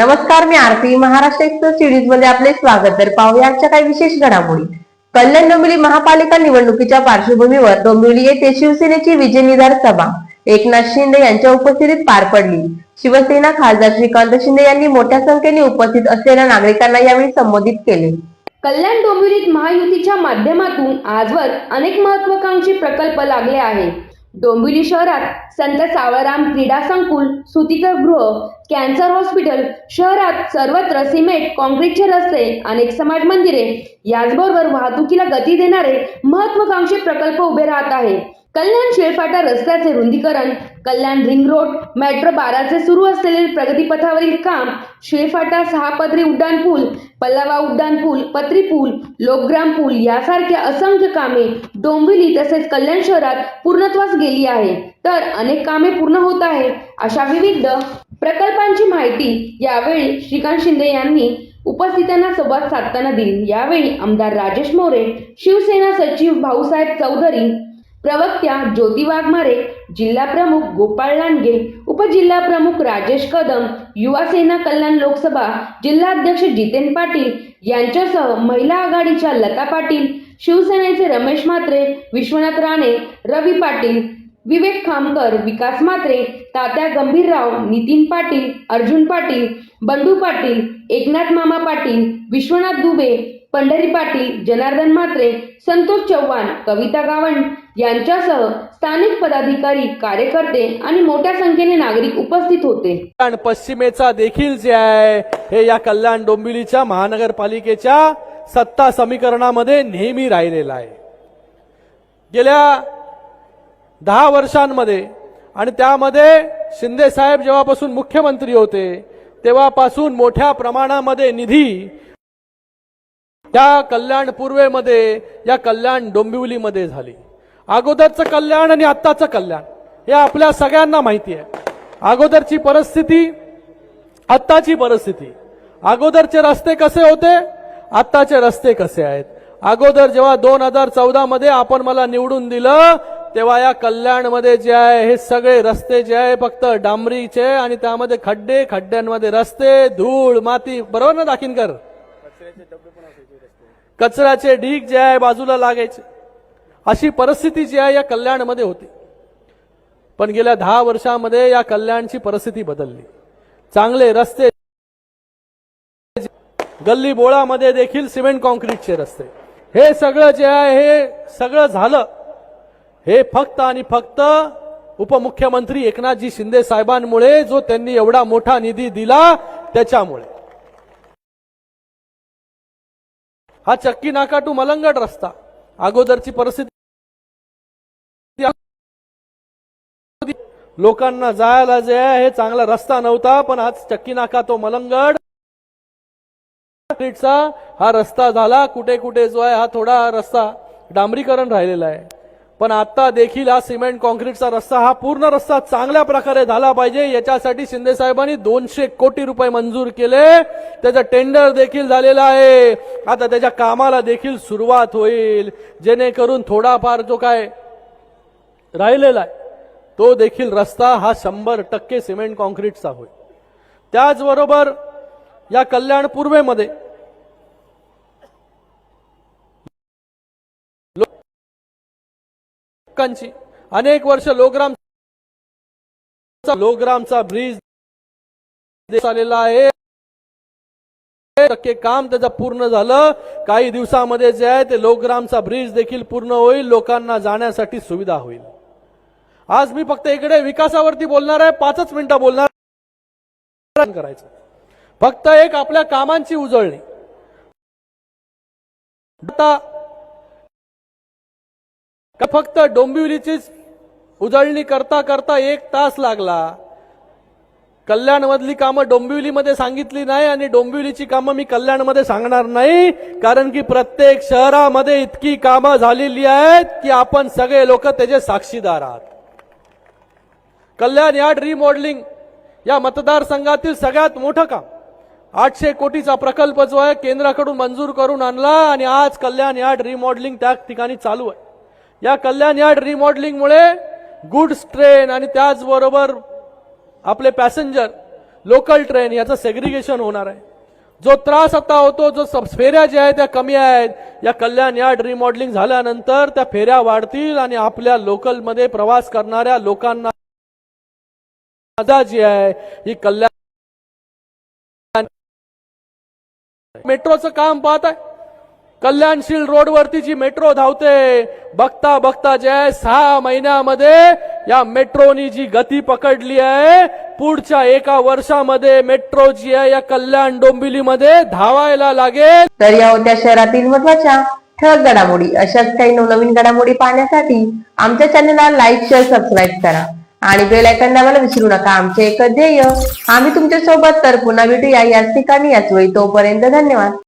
नमस्कार मी आरती. महाराष्ट्र एक्सप्रेस सिरीजमध्ये आपले स्वागत. तर पाहूयाच्या काही विशेष घडामोडी. कल्याण डोंबिवली महापालिका निवडणुकीच्या पार्श्वभूमीवर डोंबिवली येथे शिवसेनेची विजय निधार सभा. एकनाथ शिंदे यांच्या उपस्थितीत पार पडली. शिवसेना खासदार श्रीकांत शिंदे यांनी मोठ्या संख्येने उपस्थित असलेल्या नागरिकांना यावेळी संबोधित केले. कल्याण डोंबिवलीत महायुतीच्या माध्यमातून आजवर अनेक महत्वाकांक्षी प्रकल्प लागले आहेत. डोंबिवली शहरात संत सावळराम क्रीडा संकुल सुतिकगृह कॅन्सर हॉस्पिटल शहरात सर्वत्र सिमेंट काँक्रीटचे रस्ते अनेक समाज मंदिरे याचबरोबर वाहतुकीला गती देणारे महत्वाकांक्षी प्रकल्प उभे राहत आहे. कल्याण शेळफाटा रस्त्याचे रुंदीकरण कल्याण रिंग रोड मेट्रो बाराचे सुरू असलेले प्रगतीपथावरील काम शेळफाटा सहा पदरी उड्डाण पूल पल्लावा उड्डाण पूल पत्री पूल लोकग्राम पूल यासारख्या असंख्य कामे डोंबिवली तसेच कल्याण शहरात पूर्णत्वास गेली आहे. तर अनेक कामे पूर्ण होत आहे अशा विविध प्रकल्पांची माहिती यावेळी श्रीकांत शिंदे यांनी उपस्थितांना संवाद साधताना दिली. यावेळी आमदार राजेश मोरे शिवसेना सचिव भाऊसाहेब चौधरी प्रवक्त्या ज्योती वाघमारे जिल्हा प्रमुख गोपाळ लांडगे उपजिल्हा प्रमुख राजेश कदम युवा सेना कल्याण लोकसभा जिल्हाध्यक्ष जितेन पाटील यांच्यासह महिला आघाडीच्या लता पाटील शिवसेनेचे रमेश म्हात्रे विश्वनाथ राणे रवी पाटील विवेक खामकर विकास मात्रे तात्या गंभीरराव नितीन पाटील अर्जुन पाटील बंडू पाटील एकनाथ मामा पाटील विश्वनाथ दुबे पंढरी पाटील जनार्दन म्हात्रे संतोष चव्हाण कविता गावंड यांच्यासह स्थानिक पदाधिकारी कार्यकर्ते आणि मोठ्या संख्येने नागरिक उपस्थित होते. पश्चिमेचा देखील जे आहे हे या कल्याण डोंबिवलीच्या महानगरपालिकेच्या सत्ता समीकरणामध्ये नेहमी राहिलेला आहे. गेल्या दहा वर्षांमध्ये आणि त्यामध्ये शिंदे साहेब जेव्हापासून मुख्यमंत्री होते तेव्हापासून मोठ्या प्रमाणामध्ये निधी त्या कल्याण पूर्वेमध्ये या कल्याण डोंबिवलीमध्ये झाली. अगोदरचं कल्याण आणि आत्ताचं कल्याण हे आपल्या सगळ्यांना माहिती आहे. अगोदरची परिस्थिती आत्ताची परिस्थिती. अगोदरचे रस्ते कसे होते? आत्ताचे रस्ते कसे आहेत? अगोदर जेव्हा दोन हजार चौदा मध्ये आपण मला निवडून दिलं तेव्हा या कल्याणमध्ये जे आहे हे सगळे रस्ते जे आहे फक्त डांबरीचे आणि त्यामध्ये खड्डे खड्ड्यांमध्ये रस्ते धूळ माती बरोबर ना दाखिनकर? कचऱ्याचे ढीग जे आहे बाजूला लागायचे. अशी परिस्थिती जी आहे या कल्याणमध्ये होती. पण गेल्या दहा वर्षामध्ये या कल्याणची परिस्थिती बदलली. चांगले रस्ते गल्ली बोळामध्ये देखील सिमेंट कॉन्क्रीटचे रस्ते. हे सगळं जे आहे हे सगळं झालं. हे फक्त आणि फक्त उपमुख्यमंत्री एकनाथजी शिंदे साहेबांमुळे जो त्यांनी एवढा मोठा निधी दिला त्याच्यामुळे. हा चक्की नाका टू मलंगड रस्ता. अगोदरची परिस्थिती लोकांना जायला जे आहे हे चांगला रस्ता नव्हता पण आज चक्की नाका तो मलंगड हा रस्ता झाला कुठे कुठे जो आहे हा थोडा रस्ता डांबरीकरण राहिलेला आहे. पण आता देखील हा सिमेंट कॉन्क्रीटचा रस्ता हा पूर्ण रस्ता चांगल्या प्रकारे झाला पाहिजे. याच्यासाठी शिंदे साहेबांनी दोनशे कोटी रुपये मंजूर केले. त्याचं टेंडर देखील झालेला आहे. आता त्याच्या कामाला देखील सुरुवात होईल. जेणेकरून थोडाफार जो काय राहिलेला आहे तो देखील रस्ता हा शंभर टक्के सिमेंट कॉन्क्रीटचा होईल. त्याचबरोबर या कल्याण पूर्वेमध्ये हक्कांची. अनेक वर्ष लोग्राम लोग्रामचा ब्रिज आलेला आहे. टक्के काम त्याचं पूर्ण झालं. काही दिवसामध्ये जे आहे ते लोग्रामचा ब्रिज देखील पूर्ण होईल. लोकांना जाण्यासाठी सुविधा होईल. आज मी फक्त इकडे विकासावरती बोलणार आहे. पाचच मिनिटं बोलणार करायचं. फक्त एक आपल्या कामांची उजळणी. का फक्त डोंबिवलीचीच उजळणी करता करता एक तास लागला? कल्याणमधली कामं डोंबिवलीमध्ये सांगितली नाही आणि डोंबिवलीची कामं मी कल्याणमध्ये सांगणार नाही कारण की प्रत्येक शहरामध्ये इतकी कामं झालेली आहेत की आपण सगळे लोक त्याचे साक्षीदार आहात. कल्याण यार्ड रिमॉडेलिंग या मतदारसंघातील सगळ्यात मोठं काम. आठशे कोटीचा प्रकल्प जो आहे केंद्राकडून मंजूर करून आणला आणि आज कल्याण यार्ड रिमॉडेलिंग त्या ठिकाणी चालू आहे. या कल्याण यार्ड रिमॉडेलिंगमुळे गुड्स ट्रेन आणि त्याचबरोबर आपले पॅसेंजर लोकल ट्रेन याचं सेग्रिगेशन होणार आहे. जो त्रास आता होतो जो सब- फेऱ्या ज्या आहेत त्या कमी आहेत. या कल्याण यार्ड रिमॉडेलिंग झाल्यानंतर त्या फेऱ्या वाढतील आणि आपल्या लोकलमध्ये प्रवास करणाऱ्या लोकांना मजा जी आहे ही कल्याण मेट्रोचं काम पाहत आहे कल्याणशील रोडवरती जी मेट्रो धावते बघता बघता जे आहे सहा महिन्यामध्ये या मेट्रोनी जी गती पकडली आहे पुढच्या एका वर्षामध्ये मेट्रो जी आहे या कल्याण डोंबिवलीमध्ये धावायला लागेल. तर या होत्या शहरातील महत्त्वाच्या ठळक घडामोडी. अशाच काही नवनवीन घडामोडी पाहण्यासाठी आमच्या चॅनलला लाईक शेअर सबस्क्राईब करा. आणि बेल आयकॉन दाबायला विसरू नका. आमचे एक ध्येय आम्ही तुमच्यासोबत तर पुन्हा भेटूया याच ठिकाणी याच वेळी. तोपर्यंत धन्यवाद.